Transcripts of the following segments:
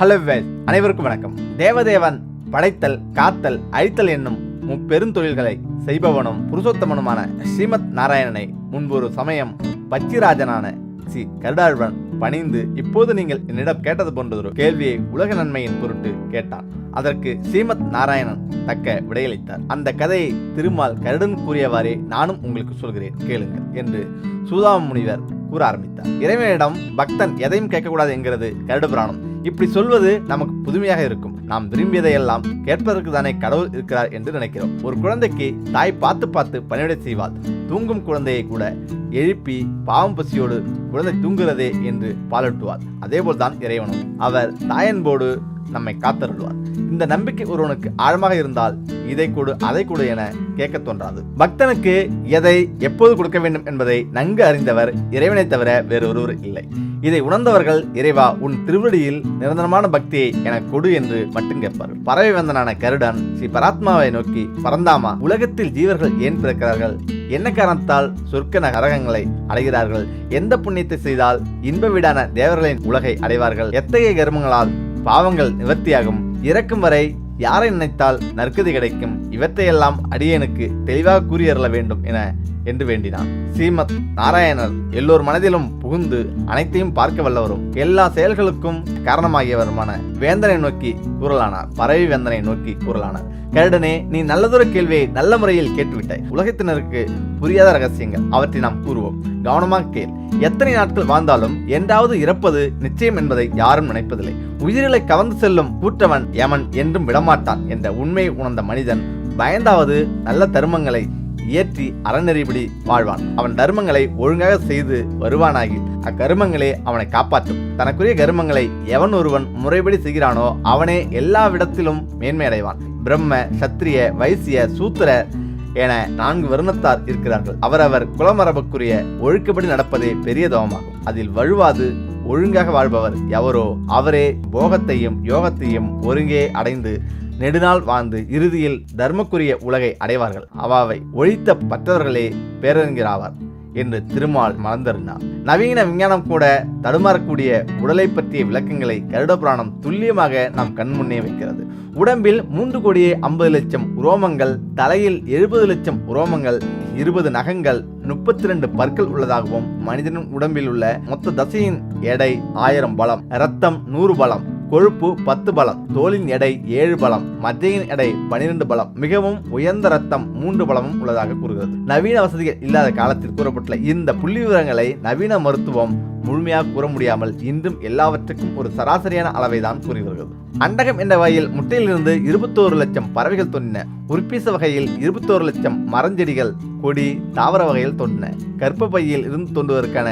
Hello வேல் அனைவருக்கும் வணக்கம். தேவதேவன் படைத்தல் காத்தல் அழித்தல் என்னும் முப்பெருந்தொழில்களை செய்பவனும் புருஷோத்தமனுமான ஸ்ரீமத் நாராயணனை முன்பொரு சமயம் பச்சிராஜனான ஸ்ரீ கருடாழ்வன் பணிந்து இப்போது நீங்கள் என்னிடம் கேட்டது போன்றதொரு கேள்வியை உலக நன்மையின் பொருட்டு கேட்டான். அதற்கு ஸ்ரீமத் நாராயணன் தக்க விடையளித்தார். அந்த கதையை திருமால் கருடன் கூறியவாறே நானும் உங்களுக்கு சொல்கிறேன். கேளுங்கள் என்று சூதாம முனிவர் கூற ஆரம்பித்தார். இறைவனிடம் பக்தன் எதையும் கேட்கக்கூடாது என்கிறது கருட புராணம் இப்படி சொல்வது நமக்கு புதுமையாக இருக்கும். நாம் விரும்பியதையெல்லாம் கேட்பதற்கு தானே கடவுள் இருக்கிறார் என்று நினைக்கிறோம். ஒரு குழந்தைக்கு தாய் பார்த்து பார்த்து பணிவிடை செய்வாள். தூங்கும் குழந்தையை கூட எழுப்பி பாவம் பசியோடு குழந்தை தூங்குகிறதே என்று பாலட்டுவார் பாலூட்டுவார் அதேபோல்தான் இறைவனும். அவர் தாயன்போடு நம்மை காத்தருள்வார். இந்த நம்பிக்கை ஒருவனுக்கு ஆழமாக இருந்தால் இதை கொடு அதை கொடு என கேட்க தோன்றாது. பக்தனுக்கு எதை எப்போது கொடுக்க வேண்டும் என்பதை நன்கு அறிந்தவர் இறைவனை தவிர வேறு ஒருவர் இல்லை. இதை உணர்ந்தவர்கள் இறைவா உன் திருவடியில் நிரந்தரமான பக்தியை எனக்கு கொடு என்று மட்டும் கேட்பார்கள். பறவை வந்தனான கருடன் ஸ்ரீ பராத்மாவை நோக்கி பரந்தாமா உலகத்தில் ஜீவர்கள் ஏன் பிறக்கிறார்கள்? என்ன காரணத்தால் சொர்க்க நரகங்களை அடைகிறார்கள்? எந்த புண்ணியத்தை செய்தால் இன்ப வீடான தேவர்களின் உலகை அடைவார்கள்? எத்தகைய கர்மங்களால் பாவங்கள் நிவர்த்தியாகும்? இறக்கும் வரை யாரை நினைத்தால் நற்கதி கிடைக்கும்? இவற்றையெல்லாம் அடியனுக்கு தெளிவாக கூறியறல வேண்டும் என என்று வேண்டினான். ஸ்ரீமத் நாராயணர் எல்லோர் மனதிலும் புகுந்து அனைத்தையும் பார்க்க வல்லவரும். எல்லா செயல்களுக்கும் காரணமாகியவருமான வேந்தனை நோக்கி கூறலானார். பறவை வேந்தனை நோக்கி கூறலானார். கருடனே நீ நல்லதொரு கேள்வியை நல்ல முறையில் கேட்டுவிட்டாய். உலகத்தினருக்கு புரியாத ரகசியங்கள் அவற்றை நாம் கூறுவோம். கவனமாக கேள். எத்தனை நாட்கள் வாழ்ந்தாலும் என்றாவது இறப்பது நிச்சயம் என்பதை யாரும் நினைப்பதில்லை. உயிர்களை கவர்ந்து செல்லும் கூற்றவன் யமன் என்றும் விடமாட்டான் என்ற உண்மையை உணர்ந்த மனிதன் பயந்தாவது நல்ல தர்மங்களை இயற்றி அறநெறிபடி வாழ்வான். அவன் தர்மங்களை ஒழுங்காக செய்து வருவானாகி அக்கருமங்களே அவனை காப்பாற்றும். தனக்குரிய கருமங்களை எவன் ஒருவன் முறைப்படி செய்கிறானோ அவனே எல்லா விடத்திலும் மேன்மையடைவான். பிரம்ம சத்திரிய வைசிய சூத்திர என நான்கு வருணத்தார் இருக்கிறார்கள். அவரவர் குலமரபுக்குரிய ஒழுக்கப்படி நடப்பதே பெரிய தவமாகும். அதில் வழுவாது ஒழுங்காக வாழ்பவர் எவரோ அவரே போகத்தையும் யோகத்தையும் ஒருங்கே அடைந்து நெடுநாள் வாழ்ந்து இறுதியில் தர்மக்குரிய உலகை அடைவார்கள். அவாவை ஒழித்த பற்றவர்களே பேரறிஞராவார் என்று திருமால் மறந்திருந்தார். நவீன விஞ்ஞானம் கூட தடுமாறக்கூடிய உடலை பற்றிய விளக்கங்களை கருட புராணம் துல்லியமாக நம் கண்முன்னே வைக்கிறது. உடம்பில் மூன்று கோடியே ஐம்பது லட்சம் உரோமங்கள் தலையில் எழுபது லட்சம் உரோமங்கள் இருபது நகங்கள் முப்பத்தி ரெண்டு பற்கள் உள்ளதாகவும் மனிதனின் உடம்பில் உள்ள மொத்த தசையின் எடை ஆயிரம் பலம் ரத்தம் நூறு பலம் கொழுப்பு பத்து பலம் தோலின் எடை ஏழு பலம் மத்தியின் எடை பனிரெண்டு பலம் மிகவும் உயர்ந்த ரத்தம் மூன்று பலமும் உள்ளதாக கூறுகிறது. நவீன வசதிகள் இல்லாத காலத்தில் கூறப்பட்டுள்ள இந்த புள்ளி விவரங்களை நவீன மருத்துவம் முழுமையாக கூற முடியாமல் இன்றும் எல்லாவற்றுக்கும் ஒரு சராசரியான அளவை தான் கூறி வருகிறது அண்டகம் என்ற வகையில் முட்டையிலிருந்து இருபத்தோரு லட்சம் பறவைகள் தோன்றின உற்பீச வகையில் இருபத்தோரு லட்சம் மரஞ்செடிகள் கொடி தாவர வகையில் தோன்றின கர்ப்ப பையில் இருந்து தோன்றுவதற்கான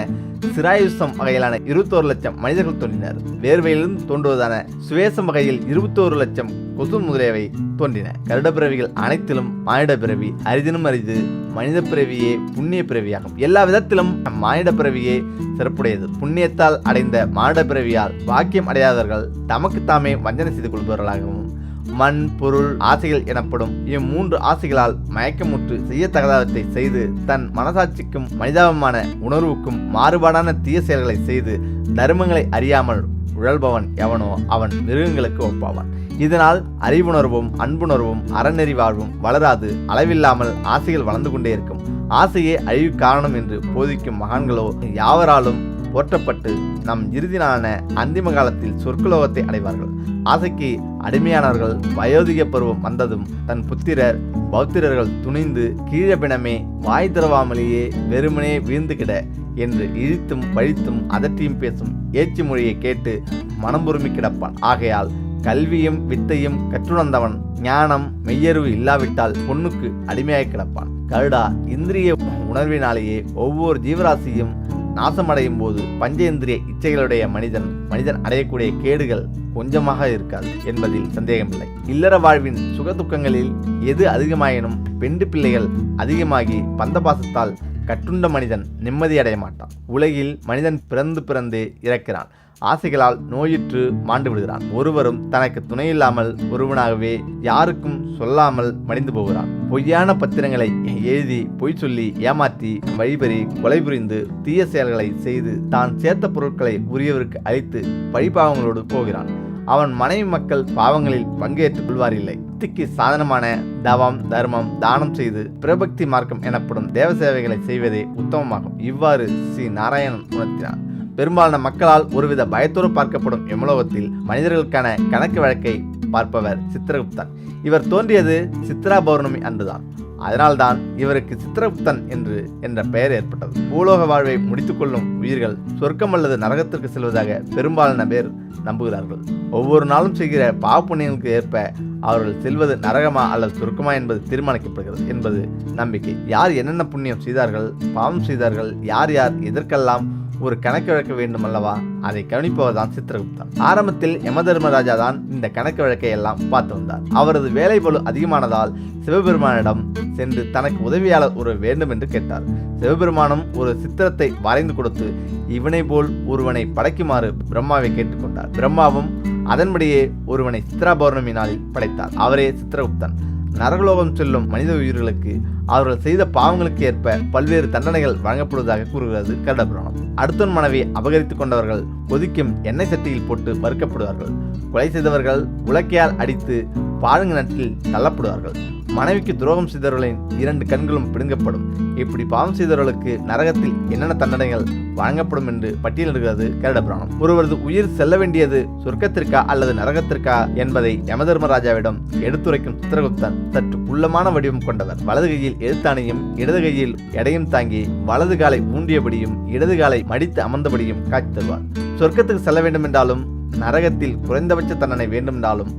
சிராயுசம் வகையிலான இருபத்தோரு லட்சம் மனிதர்கள் தோன்றினர் வேர்வையிலிருந்து தோன்றுவதான சுவேசம் வகையில் இருபத்தோரு லட்சம் கொசு முதலியவை தோன்றின. கருட பிறவிகள் அனைத்திலும் மானிட பிறவி அரிதினும் அரிது மனித பிறவியே புண்ணிய பிறவியாகும். எல்லா விதத்திலும் மானிட பிறவியே சிறப்புடையது. புண்ணியத்தால் அடைந்த மானிட பிறவியால் வாக்கியம் அடையாதவர்கள் தமக்கு தாமே வஞ்சனை செய்து கொள்பவர்களாகவும் மண் பொருள் ஆசைகள் எனப்படும் இம்மூன்று ஆசைகளால் மயக்கமுற்று செய்யத்தகாதவற்றை செய்து தன் மனசாட்சிக்கும் மனிதாபமான உணர்வுக்கும் மாறுபாடான தீய செயல்களை செய்து தர்மங்களை அறியாமல் உழல்பவன் எவனோ அவன் மிருகங்களுக்கு ஒப்பாவான். இதனால் அறிவுணர்வும் அன்புணர்வும் அறநெறி வாழ்வும் வளராது. அளவில்லாமல் ஆசைகள் வளர்ந்து கொண்டே இருக்கும். ஆசையே அழிவு காரணம் என்று போதிக்கும் மகான்களோ யாவராலும் போற்றப்பட்டு நம் இறுதி அந்திம காலத்தில் சொற்குலோகத்தை அடைவார்கள். ஆசைக்கு அடிமையானவர்கள் வயோதிக பருவம் வந்ததும் தன் புத்திரர் பௌத்திரர்கள் துணிந்து கீழபிணமே வாய் திறவாமலேயே வெறுமனே வீழ்ந்து கிட என்று இழித்தும் பழித்தும் அதட்டியும் பேசும் ஏச்சு மொழியை கேட்டு மனம் பொறுமி கிடப்பான். ஆகையால் கல்வியும் வித்தையும் கற்றுணர்ந்தவன் ஞானம் மெய்யறிவு இல்லாவிட்டால் பொண்ணுக்கு அடிமையாய் கிடப்பான். கருடா இந்திரிய உணர்வினாலேயே ஒவ்வொரு ஜீவராசியும் நாசமடையும் போது பஞ்சேந்திரிய இச்சைகளுடைய மனிதன் மனிதன் அடையக்கூடிய கேடுகள் கொஞ்சமாக இருக்காது என்பதில் சந்தேகமில்லை. இல்லற வாழ்வின் சுகதுக்கங்களில் எது அதிகமாயினும் பெண்டு பிள்ளைகள் அதிகமாகி பந்தபாசத்தால் கட்டுண்ட மனிதன் நிம்மதியடைய மாட்டான் உலகில் மனிதன் பிறந்து பிறந்தே இறக்கிறான். ஆசைகளால் நோயுற்று மாண்டு விடுகிறான். ஒருவரும் தனக்கு துணையில்லாமல் ஒருவனாகவே யாருக்கும் சொல்லாமல் மடிந்து போகிறான். பொய்யான பத்திரங்களை எழுதி பொய் சொல்லி ஏமாற்றி வழிபறி கொலை புரிந்து தீய செயல்களை செய்து தான் சேர்த்த பொருட்களை உரியவருக்கு அழித்து பழிபாவங்களோடு போகிறான். அவன் மனைவி மக்கள் பாவங்களில் பங்கேற்றுக் கொள்வாரில்லை. புத்திக்கு சாதனமான தவம் தர்மம் தானம் செய்து பிரபக்தி மார்க்கம் எனப்படும் தேவ சேவைகளை செய்வதே உத்தமமாகும். இவ்வாறு ஸ்ரீ நாராயணன் உணர்த்தினார். பெரும்பாலான மக்களால் ஒருவித பயத்தோடு பார்க்கப்படும் எமலோகத்தில் மனிதர்களுக்கான கணக்கு வழக்கை பார்ப்பவர் சித்திரகுப்தன். இவர் தோன்றியது சித்ரா பௌர்ணமி அன்றுதான். அதனால்தான் இவருக்கு சித்திரகுப்தன் என்று என்ற பெயர் ஏற்பட்டது. பூலோக வாழ்வை முடித்துக்கொள்ளும் உயிர்கள் சொர்க்கம் அல்லது நரகத்திற்கு செல்வதாக பெரும்பாலான பேர் நம்புகிறார்கள். ஒவ்வொரு நாளும் செய்கிற பாவ புண்ணியங்களுக்கு ஏற்ப அவர்கள் செல்வது நரகமா அல்லது சுருக்கமா என்பது தீர்மானிக்கப்படுகிறது என்பது நம்பிக்கை. யார் என்னென்ன புண்ணியம் செய்தார்கள் பாவம் செய்தார்கள் யார் யார் எதற்கெல்லாம் ஒரு கணக்கு வழக்க வேண்டும் அல்லவா அதை கவனிப்பவர் தான் சித்திரகுப்தன் ஆரம்பத்தில் யமதர்மராஜா தான் இந்த கணக்கு வழக்கை எல்லாம் பார்த்து வந்தார். அவரது வேலை பொழு அதிகமானதால் சிவபெருமானிடம் சென்று தனக்கு உதவியாளர் ஒரு வேண்டும் என்று கேட்டார். சிவபெருமானும் ஒரு சித்திரத்தை வரைந்து கொடுத்து இவனை போல் ஒருவனை படைக்குமாறு பிரம்மாவை கேட்டுக்கொண்டார் பிரம்மாவும் அதன்படியே ஒருவனை சித்ரா பௌர்ணமி நாளில் படைத்தார். அவரே சித்திரகுப்தன். நரகலோகம் செல்லும் மனித உயிர்களுக்கு அவர்கள் செய்த பாவங்களுக்கு ஏற்ப பல்வேறு தண்டனைகள் வழங்கப்படுவதாக கூறுகிறது கருடபுராணம் அடுத்தன் மனைவி அபகரித்துக் கொண்டவர்கள் கொதிக்கும் எண்ணெய் சட்டியில் போட்டு வறுக்கப்படுவார்கள் கொலை செய்தவர்கள் உலக்கையால் அடித்து பாழுங்கு நட்டில் தள்ளப்படுவார்கள். மனைவிக்கு துரோகம் செய்தவர்களின் இரண்டு கண்களும் பிடுங்கப்படும். இப்படி பாவம் செய்தவர்களுக்கு நரகத்தில் என்னென்ன தண்டனைகள் வழங்கப்படும் என்று பட்டியலிடுகிறது கருடபுராணம் ஒருவரது உயிர் செல்ல வேண்டியது சொர்க்கத்திற்கா அல்லது நரகத்திற்கா என்பதை யமதர்மராஜாவிடம் எடுத்துரைக்கும் சித்திரகுப்தன் சற்று குள்ளமான வடிவம் கொண்டவர். வலது கையில் எழுத்தானையும் இடது கையில் எடையும் தாங்கி வலது காலை ஊண்டியபடியும் இடது காலை மடித்து அமர்ந்தபடியும் காட்சி தருவார். சொர்க்கத்துக்கு செல்ல வேண்டும் என்றாலும் நரகத்தில் குறைந்தபட்ச தண்டனை வேண்டுமென்றாலும்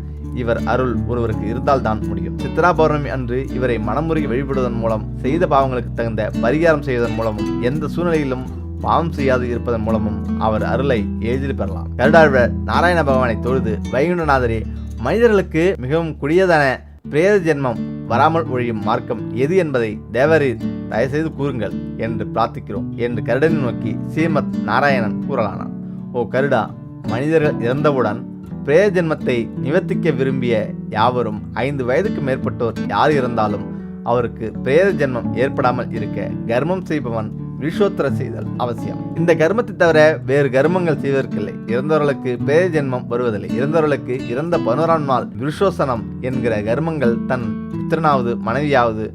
இவர் அருள் ஒருவருக்கு இருந்தால்தான் முடியும். சித்ரா பௌர்ணமி அன்று இவரை மனமுருகி வழிபடுவதன் மூலம் செய்த பாவங்களுக்கு தகுந்த பரிகாரம் செய்வதன் மூலமும் எந்த சூழ்நிலையிலும் பாவம் செய்யாது இருப்பதன் மூலமும் அவர் அருளை எளிதில் பெறலாம். கருடாழ்வர் நாராயண பகவானை தொழுது வைகுண்டநாதரே மனிதர்களுக்கு மிகவும் குடியதான பிரேத ஜென்மம் வராமல் ஒழியும் மார்க்கம் எது என்பதை தேவரீர் தயவுசெய்து கூறுங்கள் என்று பிரார்த்திக்கிறோம் என்று கருடனை நோக்கி ஸ்ரீமத் நாராயணன் கூறலானான். ஓ கருடா மனிதர்கள் இறந்தவுடன் பிரேஜென்மத்தை நிவர்த்திக்க விரும்பிய யாவரும் ஐந்து வயதுக்கு மேற்பட்டோர் யார் இருந்தாலும் அவருக்கு பிரேத ஜென்மம் ஏற்படாமல் இருக்க கர்மம் செய்பவன் விஷோத்திர செய்தல் அவசியம். இந்த கர்மத்தை தவிர வேறு கர்மங்கள் செய்வதற்கில்லை. இறந்தவர்களுக்கு பேர ஜென்மம் வருவதில்லை. இறந்தவர்களுக்கு இறந்த பதினோராம் நாள் விருஷோசனம் என்கிற கர்மங்கள் தன் பித்திரனாவது மனைவியாவது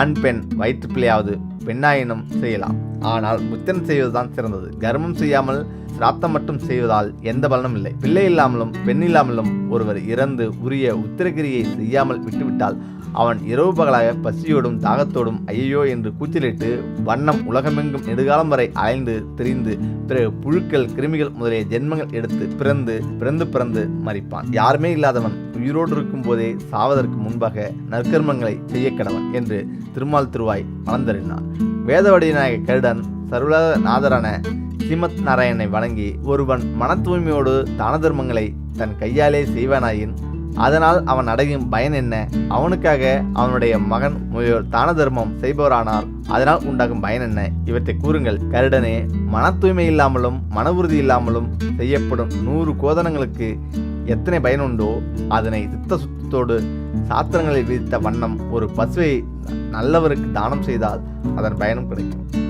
ஆண் பெண் வயிற்றுப்பிள்ளையாவது பெண்ணாயினும் செய்யலாம். ஆனால் புத்தன் செய்வதுதான் சிறந்தது. கர்மம் செய்யாமல் சிராத்தம் மட்டும் செய்வதால் எந்த பலனும் இல்லை. பிள்ளை இல்லாமலும் பெண் இல்லாமலும் ஒருவர் இறந்து உரிய உத்திரகிரியை செய்யாமல் விட்டுவிட்டால் அவன் இரவு பகலாக பசியோடும் தாகத்தோடும் ஐயோ என்று கூச்சலிட்டு வண்ணம் உலகமெங்கும் நெடுகாலம் வரை அலைந்து திரிந்து பிறகு புழுக்கள் கிருமிகள் முதலிய ஜென்மங்கள் எடுத்து பிறந்து பிறந்து பிறந்து மறிப்பான் யாருமே இல்லாதவன் உயிரோடு இருக்கும் போதே சாவதற்கு முன்பாக நற்கர்மங்களை செய்ய கடவன் என்று திருமால் திருவாய் மலர்ந்தறினார் வேதவடிநாயக கருடன் சர்வலோக நாதரான ஸ்ரீமத் நாராயணனை வணங்கி ஒருவன் மன தூய்மையோடு தான தர்மங்களை தன் கையாலே செய்வானாயின் அதனால் அவன் அடையும் பயன் என்ன? அவனுக்காக அவனுடைய மகன் முயோர் தான தர்மம் செய்பவரானால் அதனால் உண்டாகும் பயன் என்ன? இவற்றை கூறுங்கள். கருடனே மன தூய்மை இல்லாமலும் மன உறுதி இல்லாமலும் செய்யப்படும் நூறு கோதனங்களுக்கு எத்தனை பயனுண்டோ அதனை சித்த சுத்தத்தோடு சாத்திரங்களில் விதித்த வண்ணம் ஒரு பசுவை நல்லவருக்கு தானம் செய்தால் அதன் பயனும் கிடைக்கும்.